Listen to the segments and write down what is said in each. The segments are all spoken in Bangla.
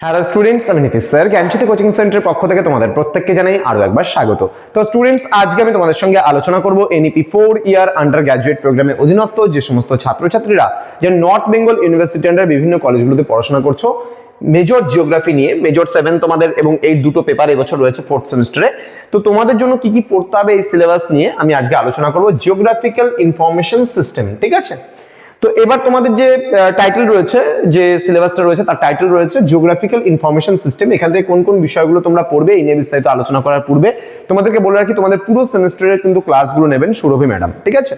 হ্যালো স্টুডেন্টস আমি নীতিশ স্যার জ্ঞানচ্যুতি কোচিং সেন্টারের পক্ষ থেকে তোমাদের প্রত্যেককে জানাই আরও একবার স্বাগত। তো স্টুডেন্টস আজকে আমি তোমাদের সঙ্গে আলোচনা করব NEP four year undergraduate প্রোগ্রামের অধীনস্থ যে সমস্ত ছাত্রছাত্রীরা যে নর্থ বেঙ্গল ইউনিভার্সিটি আন্ডার বিভিন্ন কলেজগুলোতে পড়াশোনা করছ মেজর জিওগ্রাফি নিয়ে মেজর সেভেন তোমাদের এবং এই দুটো পেপার এবছর রয়েছে ফোর্থ সেমিস্টারে তো তোমাদের জন্য কি কি পড়তে হবে এই সিলেবাস নিয়ে আমি আজকে আলোচনা করব জিওগ্রাফিক্যাল ইনফরমেশন সিস্টেম ঠিক আছে? তো এবার তোমাদের যে টাইটেল রয়েছে, যে সিলেবাসটা রয়েছে, তার টাইটেল রয়েছে জিওগ্রাফিক্যাল ইনফরমেশন সিস্টেম এখান থেকে কোন কোন বিষয়গুলো তোমরা পড়বে, এই নিয়ে বিস্তারিত আলোচনা করার পূর্বে তোমাদেরকে বলে রাখি, তোমাদের পুরো সেমিস্টারের কিন্তু ক্লাসগুলো নেবেন সুরভি ম্যাডাম, ঠিক আছে?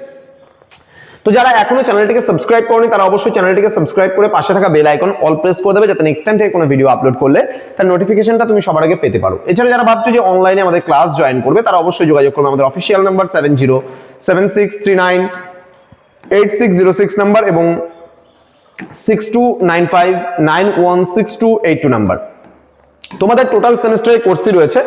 তো যারা এখনও চ্যানেলটিকে সাবস্ক্রাইব করেনি, তারা অবশ্যই চ্যানেলটিকে সাবস্ক্রাইব করে পাশে থাকা বেল আইকন অল প্রেস করে দেবে, যাতে নেক্সট টাইম থেকে কোনো ভিডিও আপলোড করলে তার নোটিফিকেশনটা তুমি সবার আগে পেতে পারো। এছাড়া যারা ভাবছ যে অনলাইনে আমাদের ক্লাস জয়েন করবে, তারা অবশ্যই যোগাযোগ করবে আমাদের official number seven zero seven six three nine eight six zero six number এবং six two nine five nine one six two eight two number তোমাদের টোটাল সেমিস্টারের কোর্স ফি রয়েছে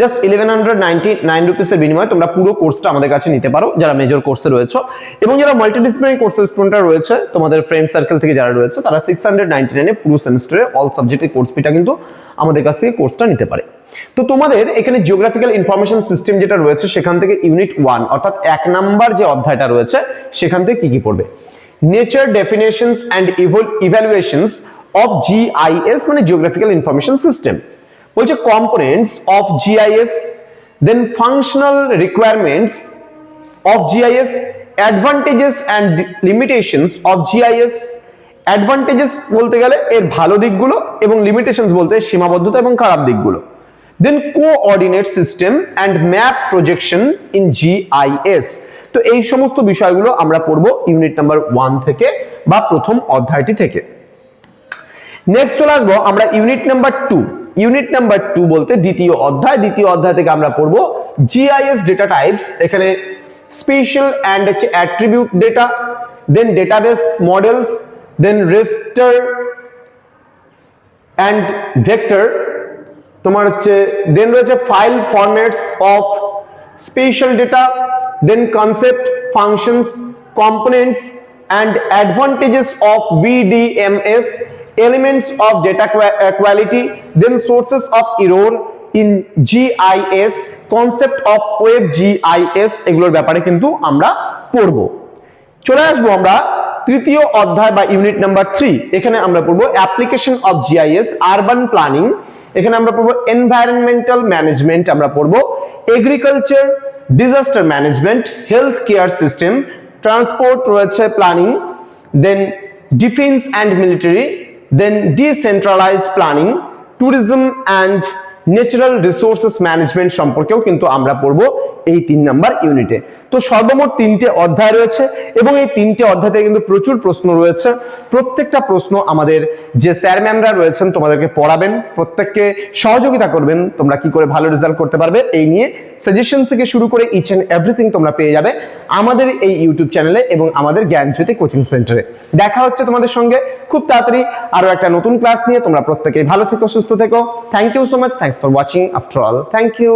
just eleven hundred ninety nine রুপিসের বিনিময়ে তোমরা পুরো কোর্সটা আমাদের কাছে নিতে পারো, যারা মেজর কোর্সে রয়েছে। এবং যারা মাল্টিডিসিপ্লিনারি কোর্সের স্টুডেন্টরা রয়েছে, তোমাদের ফ্রেন্ড সার্কেল থেকে যারা রয়েছে, তারা সিক্স হান্ড্রেড নাইনটি নাইনে পুরো সেমিস্টারে অল সাবজেক্টের কোর্স ফিটা কিন্তু আমাদের কাছ থেকে কোর্সটা নিতে পারে। তো তোমাদের এখানে জিওগ্রাফিক্যাল ইনফরমেশন সিস্টেম যেটা রয়েছে, সেখান থেকে ইউনিট ওয়ান অর্থাৎ এক নাম্বার যে অধ্যায়টা রয়েছে, সেখান থেকে কি কি পড়বে? Nature definitions and evaluations of GIS মানে জিওগ্রাফিক্যাল ইনফরমেশন সিস্টেম বলছে components of GIS then functional requirements of GIS advantages and limitations of GIS advantages বলতে গেলে এর ভালো দিকগুলো এবং লিমিটেশনস বলতে সীমাবদ্ধতা এবং খারাপ দিকগুলো। Then coordinate system and map projection in GIS তো এই সমস্ত বিষয়গুলো আমরা পড়ব ইউনিট নাম্বার ওয়ান থেকে বা প্রথম অধ্যায়টি থেকে। নেক্সট চলে আসব, আমরা unit number two unit number two বলতে দ্বিতীয় অধ্যায় দ্বিতীয় অধ্যায় থেকে আমরা পড়ব জিআইএস ডেটা টাইপস এখানে স্পেশাল অ্যান্ড হচ্ছে attribute data then database models then raster and vector তোমার হচ্ছে দেন রয়েছে file formats of spatial data then concept functions components and advantages of VDMS elements of data uh, quality then sources of error in GIS concept of web GIS এগুলোর ব্যাপারে কিন্তু আমরা পড়ব। চলে আসব আমরা তৃতীয় অধ্যায় বা ইউনিট নাম্বার থ্রি এখানে আমরা পড়ব application of GIS urban planning এখানে আমরা পড়ব এনভায়রনমেন্টাল ম্যানেজমেন্ট আমরা পড়ব agriculture disaster management health care system transport রয়েছে planning then defence and military then decentralised planning tourism and natural resources management সম্পর্কেও কিন্তু আমরা পড়ব। এই তিন নাম্বার ইউনিটে। তো সর্বমোট তিনটে অধ্যায় রয়েছে এবং এই তিনটে অধ্যায়তে কিন্তু প্রচুর প্রশ্ন রয়েছে। প্রত্যেকটা প্রশ্ন আমাদের যে স্যার ম্যামরা রয়েছেন তোমাদেরকে পড়াবেন, প্রত্যেককে সহযোগিতা করবেন, তোমরা কি করে ভালো রেজাল্ট করতে পারবে এই নিয়ে সাজেশন থেকে শুরু করে ইচ এন্ড এভরিথিং তোমরা পেয়ে যাবে আমাদের এই ইউটিউব চ্যানেলে এবং আমাদের জ্ঞানজ্যোতি কোচিং সেন্টারে দেখা হচ্ছে তোমাদের সঙ্গে খুব তাড়াতাড়ি আরও একটা নতুন ক্লাস নিয়ে। তোমরা প্রত্যেকেই ভালো থেকো, সুস্থ থেকো। Thank you so much thanks for watching after all thank you